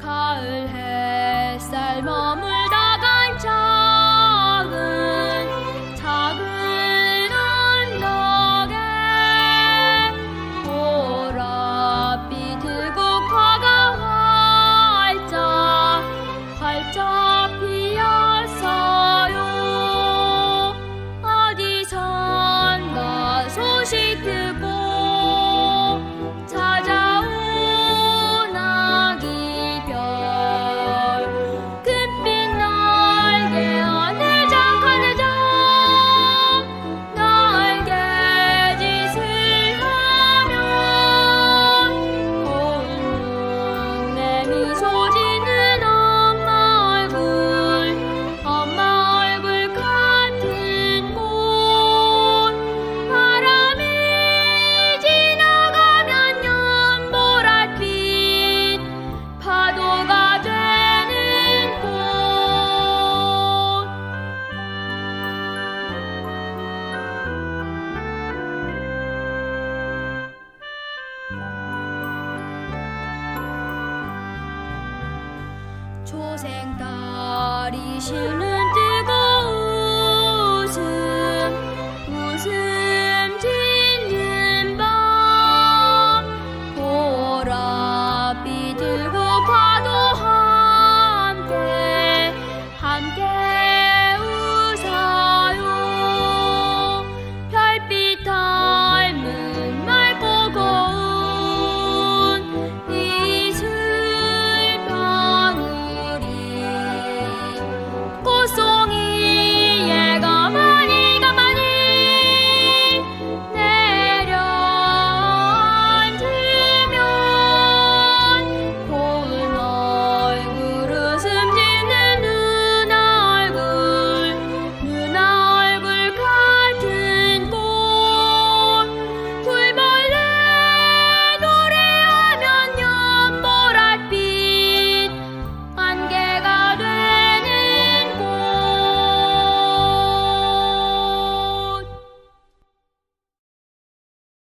가을 햇살 머물다 들고 그 화가 활짝 활짝 고생 딸이시는